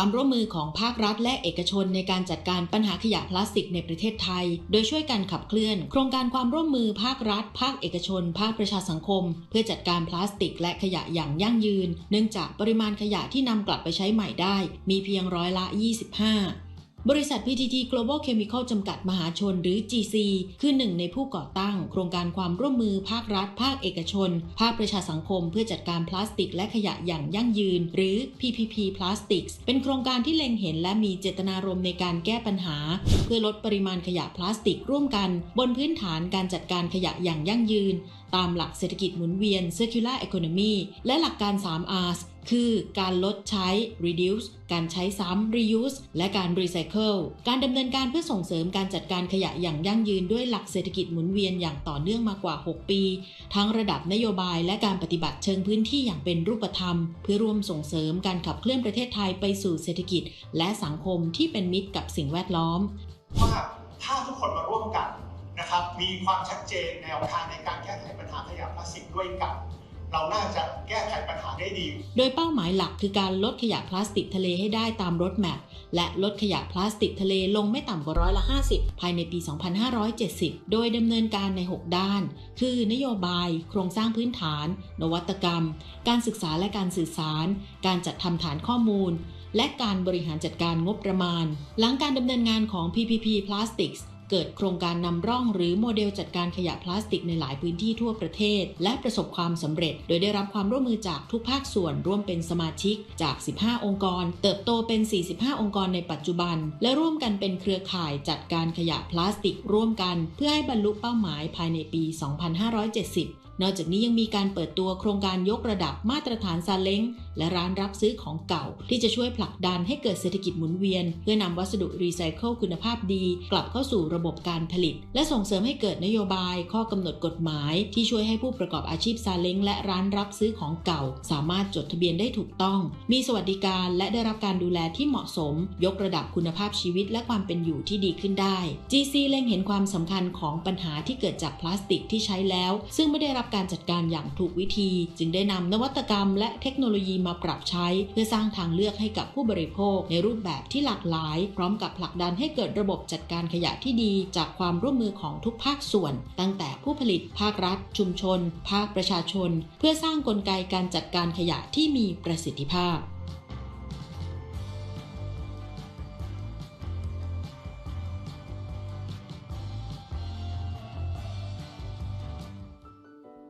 ความร่วมมือของภาครัฐและเอกชนในการจัดการปัญหาขยะพลาสติกในประเทศไทย โดยช่วยกันขับเคลื่อน โครงการความร่วมมือภาครัฐ ภาคเอกชน ภาคประชาสังคม เพื่อจัดการพลาสติกและขยะอย่างยั่งยืน เนื่องจากปริมาณขยะที่นำกลับไปใช้ใหม่ได้ มีเพียงร้อยละ 25บริษัท PTT Global Chemical จำกัดมหาชนหรือ GC คือหนึ่งในผู้ก่อตั้ง ครงการความร่วมมือภาครัฐ ภาคเอกชน ภาคประชาสังคม เพื่อจัดการพลาสติกและขยะอย่างยั่งยืน หรือ PPP Plastics เป็นโครงการที่เล็งเห็นและมีเจตนารมณ์ในการแก้ปัญหา เพื่อลดปริมาณขยะพลาสติกร่วมกัน บนพื้นฐานการจัดการขยะอย่างยั่งยืนตามหลักเศรษฐกิจหมุนเวียน Circular Economy และหลักการ 3 Rs คือการลดใช้ reduce การใช้ซ้ำ reuse และการ recycle การดำเนินการเพื่อส่งเสริมการจัดการขยะอย่างยั่งยืนด้วยหลักเศรษฐกิจหมุนเวียนอย่างต่อเนื่องมากว่า 6 ปี ทั้งระดับนโยบายและการปฏิบัติเชิงพื้นที่อย่างเป็นรูปธรรม เพื่อร่วมส่งเสริมการขับเคลื่อนประเทศไทยไปสู่เศรษฐกิจ และสังคมที่เป็นมิตรกับสิ่งแวดล้อมว่าถ้าทุกคนมาร่วมกัน นะครับ มีความชัดเจนแนวทางในการแก้ไขปัญหาขยะพลาสติกด้วยกัน เราน่าจะแก้ไขปัญหาได้ดี โดยเป้าหมายหลักคือการลดขยะพลาสติกทะเลให้ได้ตามรถแมพและลดขยะพลาสติกทะเลลงไม่ต่ำกว่าร้อยละ 50 ภายในปี 2570 โดยดำเนินการใน 6 ด้าน คือนโยบาย โครงสร้างพื้นฐาน นวัตกรรม การศึกษาและการสื่อสาร การจัดทำฐานข้อมูล และการบริหารจัดการงบประมาณ หลังการดำเนินงานของ PPP Plastics เกิดโครงการนำร่องหรือโมเดลจัดการขยะพลาสติกในหลายพื้นที่ทั่วประเทศ และประสบความสำเร็จ โดยได้รับความร่วมมือจากทุกภาคส่วนร่วมเป็นสมาชิกจาก 15 องค์กร เติบโตเป็น 45 องค์กรในปัจจุบัน และร่วมกันเป็นเครือข่ายจัดการขยะพลาสติกร่วมกัน เพื่อให้บรรลุเป้าหมายภายในปี 2570 นอกจากนี้ยังมีการเปิดตัวโครงการยกระดับมาตรฐานซาเล้งและร้านรับซื้อของเก่า ที่จะช่วยผลักดันให้เกิดเศรษฐกิจหมุนเวียน เพื่อนำวัสดุรีไซเคิลคุณภาพดี กลับเข้าสู่ระบบการผลิต และส่งเสริมให้เกิดนโยบาย ข้อกำหนดกฎหมาย ที่ช่วยให้ผู้ประกอบอาชีพซาเล้งและร้านรับซื้อของเก่า สามารถจดทะเบียนได้ถูกต้อง มีสวัสดิการและได้รับการดูแลที่เหมาะสม ยกระดับคุณภาพชีวิตและความเป็นอยู่ที่ดีขึ้นได้ GC เล็งเห็นความสำคัญของปัญหาที่เกิดจากพลาสติกที่ใช้แล้ว ซึ่งไม่ได้รับการจัดการอย่างถูกวิธี จึงได้นำนวัตกรรม และเทคโนโลยีมาปรับใช้ เพื่อสร้างทางเลือกให้กับผู้บริโภค ในรูปแบบที่หลากหลาย พร้อมกับผลักดันให้เกิดระบบจัดการขยะที่ดี จากความร่วมมือของทุกภาคส่วน ตั้งแต่ผู้ผลิตภาครัฐ ชุมชน ภาคประชาชน เพื่อสร้างกลไกการจัดการขยะที่มีประสิทธิภาพ